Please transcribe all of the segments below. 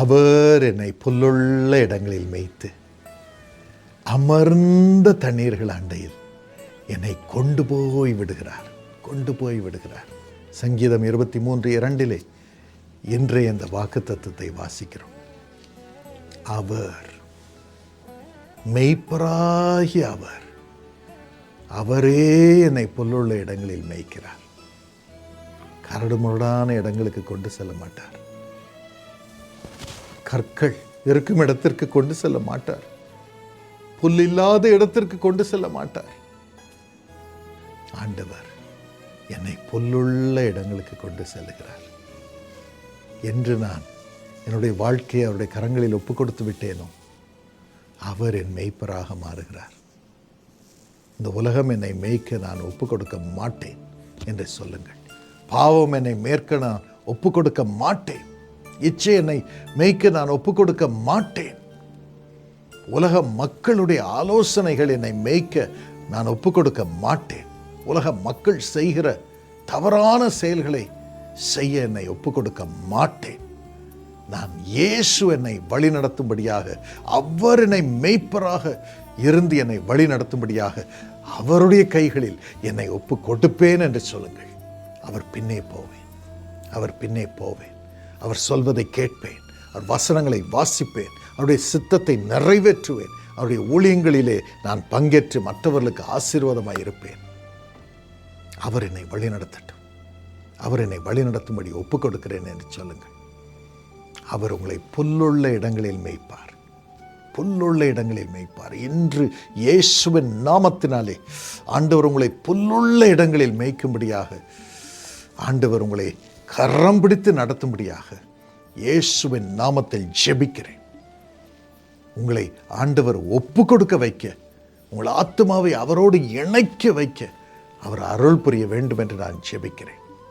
அவர் என்னை புல்லுள்ள இடங்களில் மேய்த்து அமர்ந்த தண்ணீர்கள் அண்டையில் என்னை கொண்டு போய் விடுகிறார் கொண்டு போய் விடுகிறார். சங்கீதம் இருபத்தி மூன்று இரண்டிலே இன்றைய இந்த வாக்கு தத்துவத்தை வாசிக்கிறோம். அவர் மெய்ப்பராகி அவர் அவரே என்னை புல்லுள்ள இடங்களில் மேய்க்கிறார். கரடுமுரடான இடங்களுக்கு கொண்டு செல்ல மாட்டார். கற்கள் இருக்கும் இடத்திற்கு கொண்டு செல்ல மாட்டார். புல் இல்லாத இடத்திற்கு கொண்டு செல்ல மாட்டார். ஆண்டவர் என்னை புல்லுள்ள இடங்களுக்கு கொண்டு செல்லுகிறார். என்று நான் என்னுடைய வாழ்க்கையை அவருடைய கரங்களில் ஒப்பு கொடுத்து விட்டேனோ அவர் என் மெய்ப்பராக மாறுகிறார். இந்த உலகம் என்னை மேய்க்க நான் ஒப்பு கொடுக்க மாட்டேன் என்று சொல்லுங்கள். பாவம் என்னை மேற்க நான் ஒப்பு கொடுக்க மாட்டேன். இச்சை என்னை மேய்க்க நான் ஒப்பு கொடுக்க மாட்டேன். உலக மக்களுடைய ஆலோசனைகள் என்னை மேய்க்க நான் ஒப்பு கொடுக்க மாட்டேன். உலக மக்கள் செய்கிற தவறான செயல்களை செய்ய என்னை ஒப்பு கொடுக்க மாட்டேன். நான் இயேசு என்னை வழி நடத்தும்படியாக அவர் என்னை மெய்ப்பராக இருந்து என்னை வழி நடத்தும்படியாக அவருடைய கைகளில் என்னை ஒப்பு கொடுப்பேன் என்று சொல்லுங்கள். அவர் பின்னே போவேன். அவர் பின்னே போவேன். அவர் சொல்வதை கேட்பேன். அவர் வசனங்களை வாசிப்பேன். அவருடைய சித்தத்தை நிறைவேற்றுவேன். அவருடைய ஊழியங்களிலே நான் பங்கேற்று மற்றவர்களுக்கு ஆசீர்வாதமாக இருப்பேன். அவர் என்னை வழிநடத்தட்டும். அவர் என்னை வழிநடத்தும்படி ஒப்புக் கொடுக்கிறேன் என்று சொல்லுங்கள். அவர் உங்களை புல்லுள்ள இடங்களில் மேய்ப்பார். புல்லுள்ள இடங்களில் மேய்ப்பார். இன்று இயேசுவின் நாமத்தினாலே ஆண்டவர் உங்களை புல்லுள்ள இடங்களில் மேய்க்கும்படியாக ஆண்டவர் உங்களை கரம் பிடித்து நடத்தும்படியாக இயேசுவின் நாமத்தில் ஜெபிக்கிறேன். உங்களை ஆண்டவர் ஒப்பு கொடுக்க வைக்க உங்கள் ஆத்மாவை அவரோடு இணைக்க வைக்க அவர் அருள் புரிய வேண்டும் என்று நான் ஜெபிக்கிறேன்.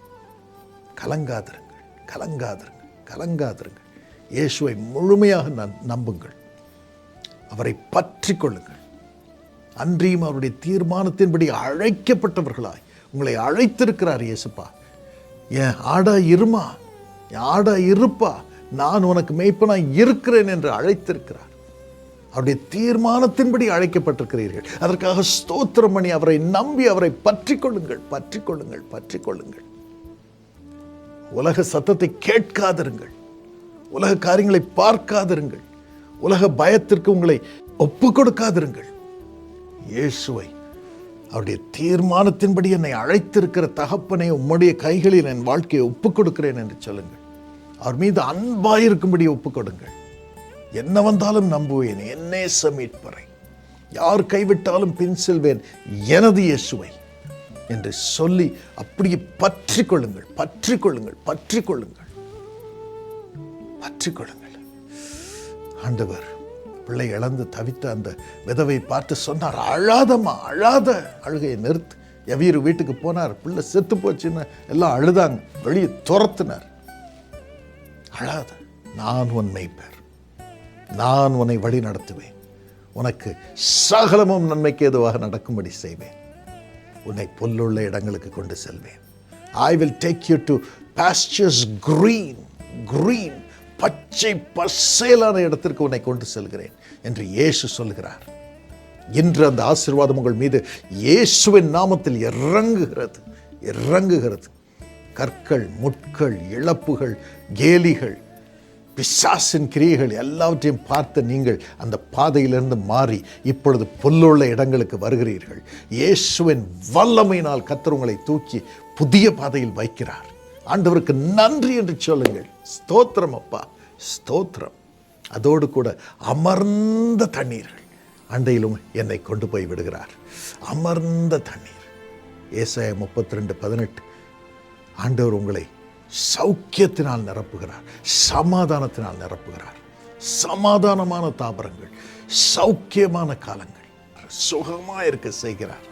கலங்காதிருங்கள் கலங்காதிருங்கள் கலங்காதிருங்கள். இயேசுவை முழுமையாக நம்- நம்புங்கள். அவரை பற்றி கொள்ளுங்கள். அன்றியும் அவருடைய தீர்மானத்தின்படி அழைக்கப்பட்டவர்களாய் உங்களை அழைத்திருக்கிறார் இயேசுப்பா. என் ஆடா இருமா? என் ஆடா இருப்பா? நான் உனக்கு மேய்ப்பனாய் இருக்கிறேன் என்று அழைத்திருக்கிறார். அவருடைய தீர்மானத்தின்படி அழைக்கப்பட்டிருக்கிறீர்கள். அதற்காக ஸ்தோத்திரம் பண்ணி அவரை நம்பி அவரை பற்றி கொள்ளுங்கள் பற்றி கொள்ளுங்கள் பற்றி கொள்ளுங்கள் உலக சத்தத்தை கேட்காதிருங்கள். உலக காரியங்களை பார்க்காதிருங்கள். உலக பயத்திற்கு உங்களை ஒப்பு கொடுக்காதிருங்கள் இயேசுவை அவருடைய தீர்மானத்தின்படி என்னை அழைத்திருக்கிற தகப்பனை உம்முடைய கைகளில் என் வாழ்க்கையை ஒப்புக் கொடுக்கிறேன் என்று சொல்லுங்கள். அவர் மீது அன்பாயிருக்கும்படி ஒப்புக் கொடுங்கள். என்ன வந்தாலும் நம்புவேன் என்னே சமீட்பறை. யார் கைவிட்டாலும் பின் செல்வேன் எனது இயேசுவை. என்று சொல்லி அப்படியே பற்றி கொள்ளுங்கள் பற்றி கொள்ளுங்கள் பற்றி கொள்ளுங்கள். பற்றி கொள்ளுங்கள். ஆண்டவர் பிள்ளை இழந்து தவித்த அந்த விதவை பார்த்து சொன்னார் அழாதம்மா அழாத. அழுகையை நிறுத்து எவீர் வீட்டுக்கு போனார். பிள்ளை செத்து போச்சுன்னு எல்லாம் அழுதாங்க. வெளியே துரத்துனார். அழாத நான் உன் மெய்ப்பேர். நான் உன்னை வழி நடத்துவேன். உனக்கு சகலமும் நன்மைக்கு ஏதுவாக நடக்கும்படி செய்வேன். உன்னை புல்லுள்ள இடங்களுக்கு கொண்டு செல்வேன். I will take you to pastures green green பச்சை பசேலான இடத்திற்கு உன்னை கொண்டு செல்கிறேன் என்று இயேசு சொல்கிறார். இன்று அந்த ஆசீர்வாதம் உங்கள் மீது இயேசுவின் நாமத்தில் இறங்குகிறது இறங்குகிறது. கற்கள் முட்கள் இழப்புகள் கேலிகள் பிசாசின் கிரியைகள் எல்லாவற்றையும் பார்த்த நீங்கள் அந்த பாதையிலிருந்து மாறி இப்பொழுது புல்லுள்ள இடங்களுக்கு வருகிறீர்கள். இயேசுவின் வல்லமையினால் கத்தர் உங்களை தூக்கி புதிய பாதையில் வைக்கிறார். ஆண்டவருக்கு நன்றி என்று சொல்லுங்கள். ஸ்தோத்திரம் அப்பா ஸ்தோத்திரம். அதோடு கூட அமர்ந்த தண்ணீர்கள் அண்டையிலும் என்னை கொண்டு போய் விடுகிறார். அமர்ந்த தண்ணீர். ஏசாய முப்பத்தி ரெண்டு பதினெட்டு. ஆண்டவர் உங்களை சௌக்கியத்தினால் நிரப்புகிறார் சமாதானத்தினால் நிரப்புகிறார். சமாதானமான தாபரங்கள் சௌக்கியமான காலங்கள் சுகமா இருக்க செய்கிறார்.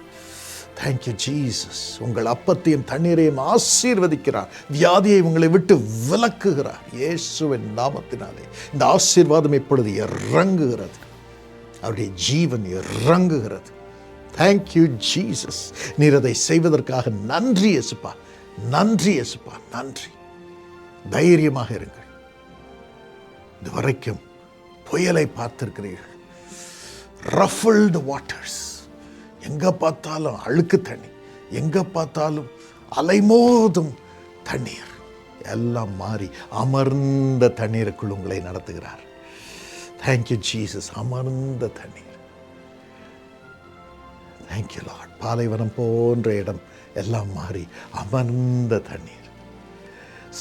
தேங்க்யூ ஜீசஸ் உங்கள் அப்பத்தையும் தண்ணீரையும் ஆசீர்வதிக்கிறார். வியாதியை உங்களை விட்டு விலக்குகிறார். இயேசுவின் நாமத்தினாலே. இந்த ஆசீர்வாதம் இப்பொழுது இறங்குகிறது. அவருடைய ஜீவன் இறங்குகிறது. தேங்க்யூ ஜீசஸ் நீர் அதை செய்வதற்காக நன்றி எசுப்பா நன்றி எசுப்பா நன்றி. தைரியமாக இருங்கள். இதுவரைக்கும் புயலை பார்த்திருக்கிறீர்கள். ரஃபிள்டு வாட்டர்ஸ் எங்கே பார்த்தாலும் அழுக்கு தண்ணி. எங்கே பார்த்தாலும் அலைமோதும் தண்ணீர். எல்லாம் மாறி அமர்ந்த தண்ணீருக்குள் உங்களை நடத்துகிறார். தேங்க்யூ ஜீசஸ் அமர்ந்த தண்ணீர். தேங்க்யூ லார்ட் பாலைவனம் போன்ற இடம் எல்லாம் மாறி அமர்ந்த தண்ணீர்.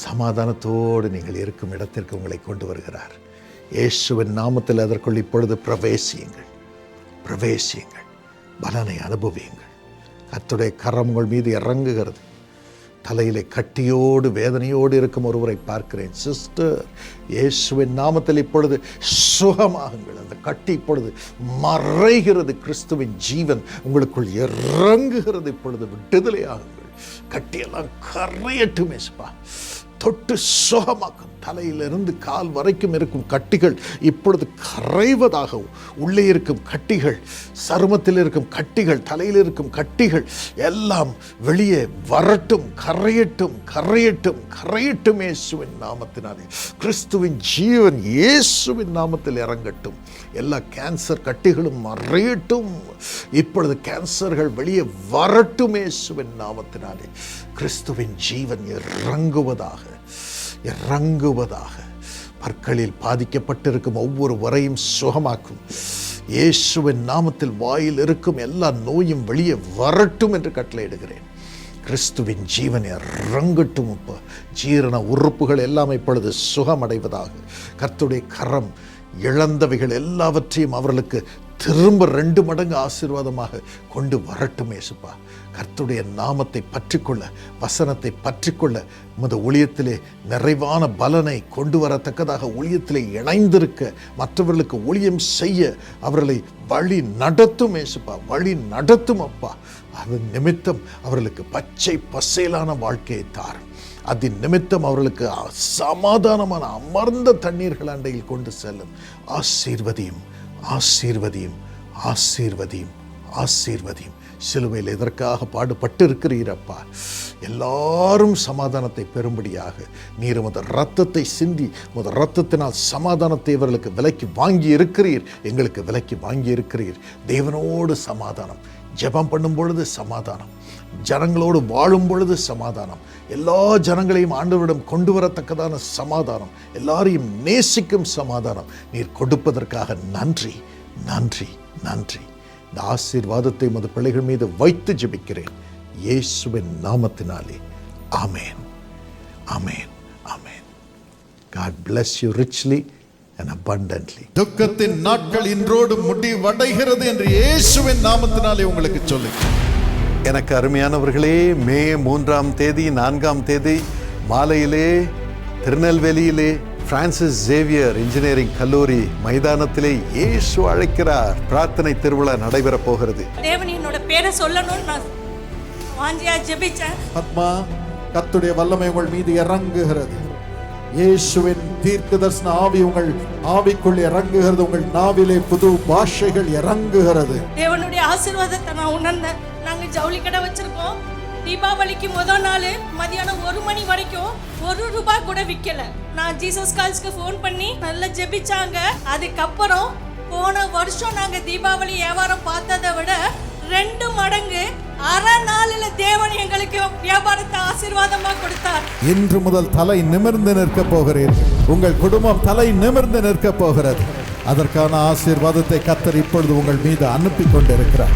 சமாதானத்தோடு நீங்கள் இருக்கும் இடத்திற்கு உங்களை கொண்டு வருகிறார். இயேசுவின் நாமத்தில் அதற்குள் இப்பொழுது பிரவேசியுங்கள். பிரவேசியுங்கள். பலனை அனுபவியுங்கள். கத்துடைய கரம் உங்கள் மீது இறங்குகிறது. தலையிலே கட்டியோடு வேதனையோடு இருக்கும் ஒருவரை பார்க்கிறேன். சிஸ்டர் இயேசுவின் நாமத்தில் இப்பொழுது சுகமாகுங்கள். அந்த கட்டி இப்பொழுது மறைகிறது. கிறிஸ்துவின் ஜீவன் உங்களுக்குள் இறங்குகிறது. இப்பொழுது விடுதலையாகுங்கள். கட்டியெல்லாம் கரையட்டும் ஏசுப்பா தொட்டு சுகமாக்கும். தலையிலிருந்து கால் வரைக்கும் இருக்கும் கட்டிகள் இப்பொழுது கரைவதாகவும் உள்ளே இருக்கும் கட்டிகள் சருமத்தில் இருக்கும் கட்டிகள் தலையில் இருக்கும் கட்டிகள் எல்லாம் வெளியே வரட்டும் கரையட்டும் கரையட்டும் கரையட்டும் இயேசுவின் நாமத்தினாலே. கிறிஸ்துவின் ஜீவன் இயேசுவின் நாமத்தில் இறங்கட்டும். எல்லா கேன்சர் கட்டிகளும் மறையட்டும். இப்பொழுது கேன்சர்கள் வெளியே வரட்டும் இயேசுவின் நாமத்தினாலே. கிறிஸ்துவின் ஜீவன் இறங்குவதாக. இறங்குவதாக. பற்களில் பாதிக்கப்பட்டிருக்கும் ஒவ்வொரு வரையும் சுகமாக்கும். இயேசுவின் நாமத்தில் வாயில் இருக்கும் எல்லா நோயும் வெளியே வரட்டும் என்று கட்டளையிடுகிறேன். கிறிஸ்துவின் ஜீவன் இறங்கட்டும் இப்போ ஜீரண உறுப்புகள் எல்லாம் இப்பொழுது சுகமடைவதாக. கர்த்துடைய கரம் இழந்தவைகள் எல்லாவற்றையும் அவர்களுக்கு திரும்ப ரெண்டு மடங்கு ஆசீர்வாதமாக கொண்டு வரட்டும் ஏசுப்பா கர்த்துடைய நாமத்தை பற்றிக்கொள்ள வசனத்தை பற்றிக்கொள்ள உமது ஊழியத்திலே நிறைவான பலனை கொண்டு வரத்தக்கதாக ஊழியத்திலே இணைந்திருக்க மற்றவர்களுக்கு ஊழியம் செய்ய அவர்களை வழி நடத்தும் ஏசுப்பா வழி நடத்தும் அப்பா. அதன் நிமித்தம் அவர்களுக்கு பச்சை பசேலான வாழ்க்கையை தாரும். அதன் நிமித்தம் அவர்களுக்கு சமாதானமான அமர்ந்த தண்ணீர்கள் அண்டையில் கொண்டு செல்லும். ஆசீர்வதியும் ஆசீர்வதியும் ஆசீர்வதியும் ஆசீர்வதியும். சிலுவையில் எதற்காக பாடுபட்டு இருக்கிறீரப்பா எல்லாரும் சமாதானத்தை பெறும்படியாக நீர் உமது ரத்தத்தை சிந்தி உமது ரத்தத்தினால் சமாதானத்தை இவர்களுக்கு விலைக்கு வாங்கி இருக்கிறீர் எங்களுக்கு விலைக்கு வாங்கி இருக்கிறீர் தேவனோடு சமாதானம் ஜெபம் பண்ணும் பொழுது சமாதானம் ஜனங்களோடு வாழும் பொழுது சமாதானம். எல்லா ஜனங்களையும் ஆண்டவரிடம் கொண்டு வரத்தக்கதான சமாதானம். எல்லாரையும் நேசிக்கும் சமாதானம். நீர் கொடுப்பதற்காக நன்றி நன்றி நன்றி. இந்த ஆசீர்வாதத்தை மது பிள்ளைகள் மீது வைத்து ஜெபிக்கிறேன். இயேசுவின் நாமத்தினாலே. ஆமேன். ஆமேன். ஆமேன். God bless you richly abundantly துக்கத்தின் நாட்கள் இன்றோடு முடிவடைகிறது என்று இயேசுவின் நாமத்தினாலே உங்களுக்கு சொல்லுங்க எனக்கு அருமையானவர்களே மே மூன்றாம் தேதி நான்காம் தேதி மாலையிலே திருநெல்வேலியிலே பிரான்சிஸ் சேவியர் இன்ஜினியரிங் கல்லூரி மைதானத்திலே இயேசு அழைக்கிறார். பிரார்த்தனை திருவிழா நடைபெறப் போகிறது. தேவன் என்னோட பேரை சொல்லணும்னு நான் வாஞ்சியா ஜெபிச்சேன். ஆத்மா கர்த்தருடைய வல்லமை உங்கள் மீது இறங்குகிறது. இயேசுவின் தீர்க்க தரிசன ஆவி உங்கள் ஆவிக்குள் இறங்குகிறது. உங்கள் நாவிலே புது பாஷைகள் இறங்குகிறது. தேவனுடைய ஆசீர்வாதத்தை நான் உணர்ந்தேன். ஜவுளி கடை வச்சிருக்கோம். தீபாவளிக்கு முதல் நாள் மதியானம் ஒரு மணி வரைக்கும் ஒரு ரூபாய் கூட விற்கல நான் ஜீசஸ் கால்ஸ்க்கு ஃபோன் பண்ணி நல்லா ஜெபிச்சாங்க. அதுக்கப்புறம் போன வருஷம் நாங்க தீபாவளி வியாபாரம் பார்த்ததை விட ரெண்டு மடங்கு அரை நாளில் தேவன் எங்களுக்கு வியாபாரத்தை ஆசீர்வாதமா கொடுத்தார். இன்று முதல் தலை நிமிர்ந்து நிற்க போகிறேன் உங்கள் குடும்பம் தலை நிமிர்ந்து நிற்க போகிறது. அதற்கான ஆசீர்வாதத்தை கத்தர் இப்பொழுது உங்கள் மீது அனுப்பி கொண்டிருக்கிறார்.